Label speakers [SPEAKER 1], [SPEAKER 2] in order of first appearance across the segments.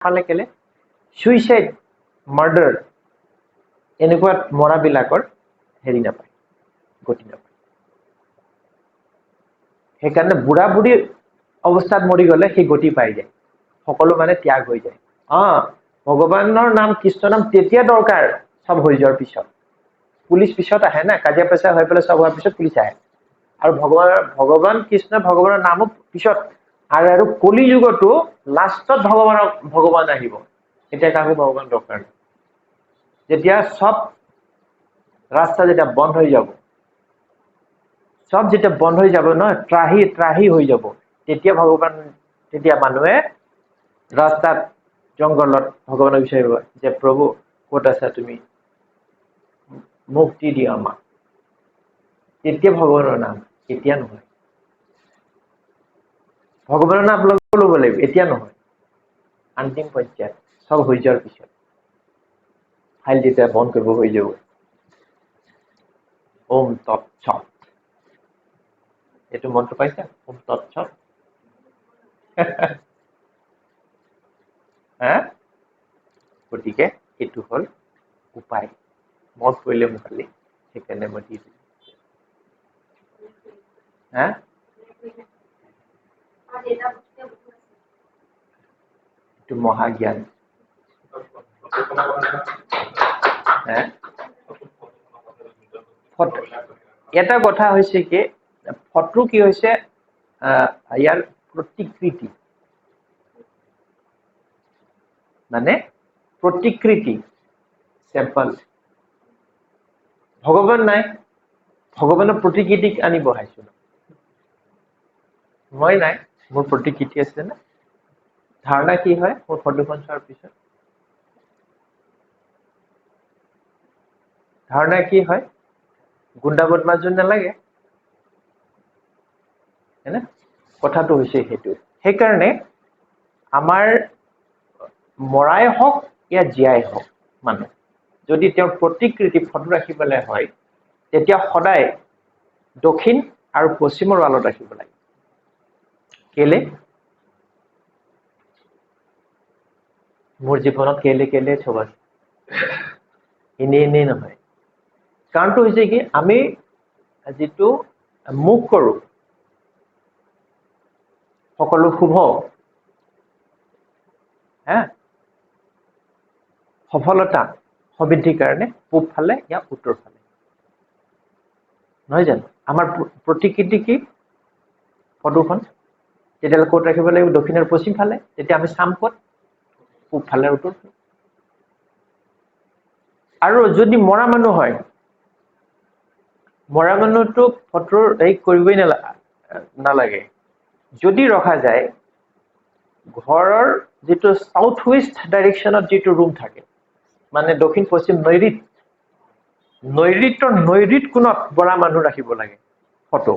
[SPEAKER 1] পালে কেলে suicide murder এনেকুৱা মৰাবিলাকৰ হেৰি নাপায়, গতি নাপায়। সেইকাৰণে বুঢ়া বুঢ়ী অৱস্থাত মৰি গ'লে সেই গতি পাই যায়। সকলো মানে ত্যাগ হৈ যায়। অ ভগৱানৰ নাম কৃষ্ণ নাম তেতিয়া দৰকাৰ চব হৈ যোৱাৰ পিছত। পুলিচ পিছত আহে না, কাজিয়া পেচাল হৈ পেলাই চব হোৱাৰ পিছত পুলিচ আহে। আৰু ভগৱানৰ, ভগৱান কৃষ্ণ ভগৱানৰ নামো পিছত আৰু আৰু কলি যুগতো লাষ্টত ভগৱানৰ ভগৱান আহিব। এতিয়া কাকো ভগৱান দৰকাৰ নাই। যেতিয়া চব ৰাস্তা যেতিয়া বন্ধ হৈ যাব, চব যেতিয়া বন্ধ হৈ যাব নহয় ত্ৰাহি ত্ৰাহি হৈ যাব, তেতিয়া ভগৱান, তেতিয়া মানুহে ৰাস্তাত, জংঘলত ভগৱানক বিচাৰিব যে, প্ৰভু, ক'ত আছা তুমি? মুক্তি দিয়া আমাক। তেতিয়া ভগৱানৰ নাম এতিয়া নহয়। ভগৱানৰ নাম ল'ব লাগিব, এতিয়া নহয়। অন্তিম পৰ্যায়ত, চব হৈ যোৱাৰ পিছত। ফাইল যেতিয়া বন্ধ কৰিব, হৈ যাব। ওম তৎসৎ এইটো মন্ত্ৰ পাইছা? ওম তৎসৎ হা? গতিকে এইটো হ'ল উপায়। মনত পৰিলে মোক খালি সেইকাৰণে মই দি দিলোঁ। হা? এইটো মহাজ্ঞান। হা এটা কথা হৈছে কি ফটো কি হৈছে আহ, ইয়াৰ প্ৰতিকৃতি মানে প্ৰতিকৃতি চেম্পল ভগৱান নাই। ভগৱানৰ প্ৰতিকৃতিক আনি বহাইছো মই নাই। মোৰ প্ৰতিকৃতি আছে না? ধাৰণা কি হয় মোৰ ফটোখন চোৱাৰ পিছত? ধাৰণা কি হয়? গুণ্ডা বদমাছ নালাগে। হয়নে? কথাটো হৈছে সেইটো। সেইকাৰণে আমাৰ মৰাই হওক ইয়া জীয়াই হওক মানুহ যদি তেওঁৰ প্ৰতিকৃতি ফটো ৰাখিবলৈ হয় তেতিয়া সদায় দক্ষিণ আৰু পশ্চিমৰ ৱালত ৰাখিব লাগে। কেলে? মোৰ জীৱনত কেলে কেলে আছে এনেই এনেই নহয় কাৰণটো হৈছে কি, আমি যিটো মুখ কৰোঁ, সকলো শুভ, হা? সফলতা সমৃদ্ধিৰ কাৰণে পূব ফালে ইয়াৰ উত্তৰ ফালে। নহয় জানো? আমাৰ প্ৰতিকৃতি কি? ফটোখন তেতিয়াহ'লে ক'ত ৰাখিব লাগিব দক্ষিণ আৰু পশ্চিম ফালে তেতিয়া আমি চাম ক'ত পূব ফালে। উত্তৰ আৰু যদি মৰা মানুহ হয় মৰা মানুহটো ফটোৰ হেৰি কৰিবই নালা- নালাগে যদি ৰখা যায় ঘৰৰ যিটো চাউথ ৱেষ্ট ডাইৰেকশ্যনত যিটো ৰুম থাকে মানে দক্ষিণ পশ্চিম নৈৰিত নৈৰিতৰ নৈৰিত কোণত মৰা মানুহ ৰাখিব লাগে, ফটো।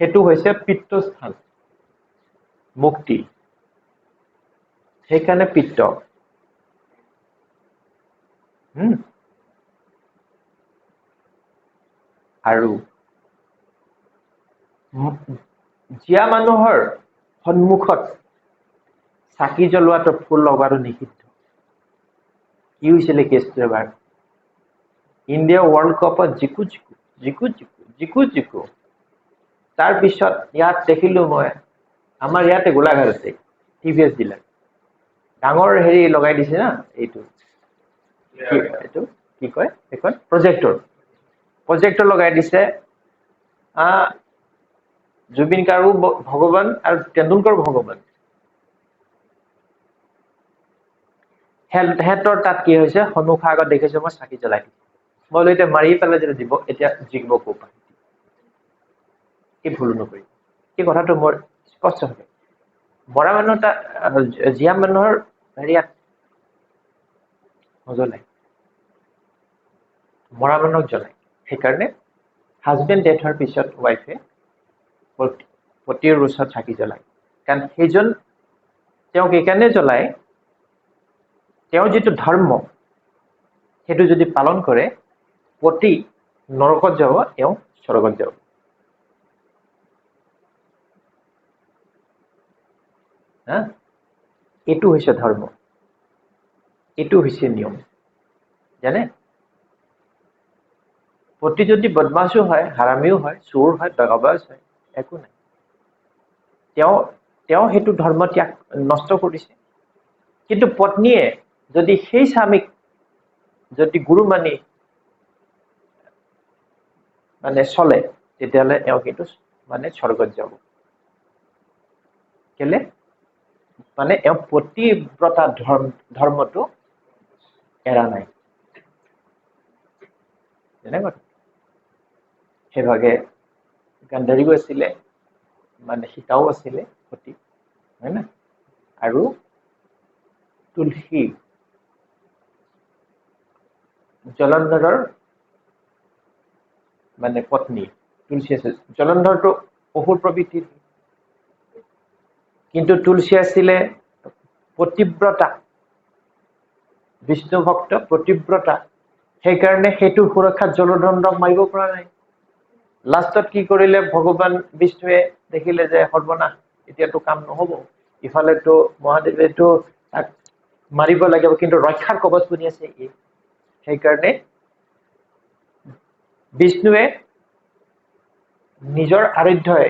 [SPEAKER 1] সেইটো হৈছে পিত্তস্থান। মুক্তি। সেইকাৰণে পিত্ত। আৰু জীয়া মানুহৰ সন্মুখত চাকি জ্বলোৱাটো ফুল লগাটো নিষিদ্ধ। কি হৈছিলে কেছটো এবাৰ? ইণ্ডিয়া ৱৰ্ল্ড কাপত জিকো জিকো জিকো জিকো জিকো জিকো। তাৰপিছত ইয়াত দেখিলো মই আমাৰ ইয়াতে গোলাঘাটতে টি ভি এছ ডিলাৰ ডাঙৰ হেৰি লগাই দিছে না এইটো। এইটো? কি কয়? সেইখন প্ৰজেক্টৰ। প্ৰজেক্টৰ লগাই দিছে জুবিন গাৰ্গো ভগৱান আৰু তেণ্ডুলকাৰ ভগৱান। সিহঁতৰ তাত কি হৈছে? সন্মুখৰ আগত দেখিছো মই চাকি জ্বলাই দিছে। মই বোলো এতিয়া মাৰি পেলাই যেতিয়া দিব এতিয়া জিকিব ক'ৰ পৰা? এই ভুল নকৰিব এই কথাটো মোৰ স্পষ্ট হয় মৰা মানুহ তাত জীয়া মানুহৰ হেৰিয়াত নজ্বলাই মৰা মানুহক জ্বলাই সেইকাৰণে হাজবেণ্ড ডেথ হোৱাৰ পিছত ৱাইফে পতিৰ ওচৰত চাকি জ্বলায়। কাৰণ সেইজন তেওঁক এইকাৰণে জ্বলায়, তেওঁৰ যিটো ধৰ্ম, সেইটো যদি পালন কৰে, পতি নৰকত যাব, তেওঁ স্বৰ্গত যাব। হা এইটো হৈছে ধৰ্ম এইটো হৈছে নিয়ম। জানে? পতি যদি বদমাছো হয় হাৰামিও হয় চোৰ হয় দগাবাজ হয়, একো নাই। তেওঁ তেওঁ সেইটো ধৰ্ম ত্যাগ, নষ্ট কৰিছে। কিন্তু পত্নীয়ে যদি সেই স্বামীক যদি গুৰু মানি মানে চলে, তেতিয়াহ'লে এওঁ কিন্তু মানে স্বৰ্গত যাব। কেলে? মানে এওঁ পতিব্ৰতা ধৰ্ম ধৰ্মটো এৰা নাই। সেইভাগে গান্ধাৰীও আছিলে মানে সীতাও আছিলে সতী, হয় না? আৰু তুলসী, জলন্ধৰৰ মানে পত্নী, তুলসী আছিল জলন্ধৰটো অসুৰ প্ৰবৃত্তিৰ কিন্তু তুলসী আছিলে পতিব্ৰতা বিষ্ণু ভক্ত প্ৰতিব্ৰতা সেইকাৰণে সেইটো সুৰক্ষাত জলদণ্ডক মাৰিব পৰা নাই। লাষ্টত কি কৰিলে ভগৱান বিষ্ণুৱে দেখিলে যে সৰ্বনাশ, এতিয়াতো কাম নহব। ইফালেতো মহাদেৱেতো তাক মাৰিব লাগিব, কিন্তু ৰক্ষাৰ কবচ বনি আছে ই। সেইকাৰণে বিষ্ণুৱে নিজৰ আৰাধ্যই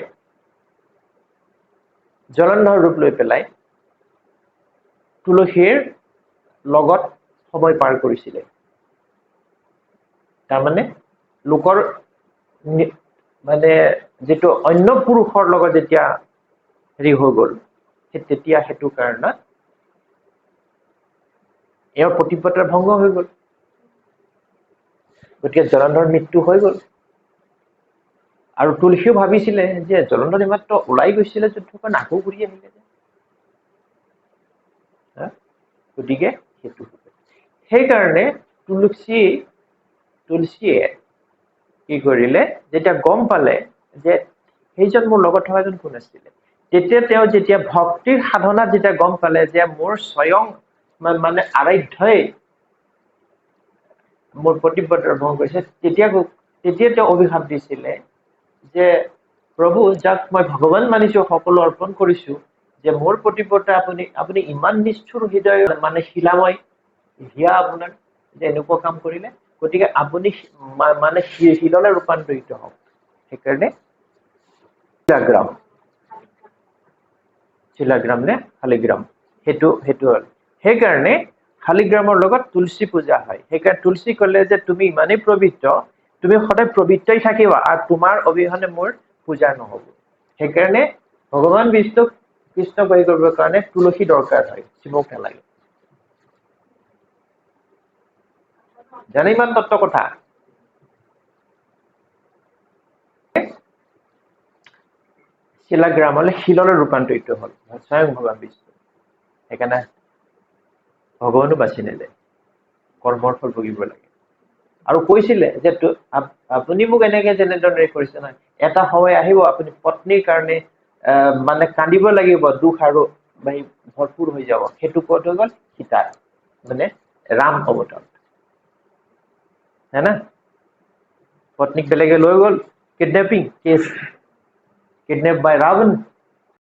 [SPEAKER 1] জলন্ধৰ ৰূপ লৈ পেলাই তুলসীৰ লগত সময় পাৰ কৰিছিলে। তাৰমানে লোকৰ মানে যিটো অন্য পুৰুষৰ লগত যেতিয়া হেৰি হৈ গ'ল সেই তেতিয়া সেইটো কাৰণত এওঁৰ প্ৰতিব্ৰতাৰ ভংগ হৈ গ'ল। গতিকে জলন্ধৰ মৃত্যু হৈ গ'ল। আৰু তুলসীও ভাবিছিলে যে জলন্ধৰ এইমাত্ৰ ওলাই গৈছিলে যুদ্ধখন, আকৌ ঘূৰি আহিলে যে। গতিকে সেইটো সেইকাৰণে তুলসী, তুলসীয়ে কি কৰিলে, যেতিয়া গম পালে যে সেইজন মোৰ লগত থকাজন কোন আছিলে, তেতিয়া তেওঁ যেতিয়া ভক্তিৰ সাধনাত যেতিয়া গম পালে যে মোৰ স্বয়ং মানে আৰাধ্যই মোৰ প্ৰতিব্ৰতাৰ ভংগ কৰিছে, তেতিয়া তেতিয়া তেওঁ অভিশাপ দিছিলে যে প্ৰভু যাক মই ভগৱান মানিছো সকলো অৰ্পণ কৰিছো যে মোৰ প্ৰতিব্ৰতা আপুনি আপুনি ইমান নিষ্ঠুৰ হৃদয় মানে শিলাময় হিয়া আপোনাৰ যে এনেকুৱা কাম কৰিলে গতিকে আপুনি মানে শিললৈ ৰূপান্তৰিত হওক। সেইকাৰণে শিলাগ্ৰাম। শিলাগ্ৰাম নে শালিগ্ৰাম? সেইটো সেইটো হ'ল। সেইকাৰণে শালিগ্ৰামৰ লগত তুলসী পূজা হয়। সেইকাৰণে তুলসী ক'লে যে তুমি ইমানেই পবিত্ৰ তুমি সদায় পবিত্ৰই থাকিবা আৰু তোমাৰ অবিহনে মোৰ পূজা নহ'ব। সেইকাৰণে ভগৱান বিষ্ণুক কৃষ্ণ কৰি কৰিবৰ কাৰণে তুলসী দৰকাৰ হয়, শিৱক নালাগে। জানে ইমান তত্ত্ব কথা? শিলাগ্ৰামলৈ শিললৈ ৰূপান্তৰিত হ'ল। স্বয়ং ভগৱান বিষ্ণু। সেইকাৰণে ভগৱানো বাছি নিলে। কৰ্মৰ ফল ভুগিব লাগে। আৰু কৈছিলে যে আপুনি মোক এনেকে যেনেদৰে কৰিছে নহয় এটা সময় আহিব আপুনি পত্নীৰ কাৰণে মানে কান্দিব লাগিব দুখ আৰু ভৰপূৰ হৈ যাব। সেইটো ক'ত হৈ গ'ল? সীতা মানে ৰাম অৱতাৰ হে না পত্নীক বেলেগে লৈ গ'ল। Kidnapping case kidnap by Ravan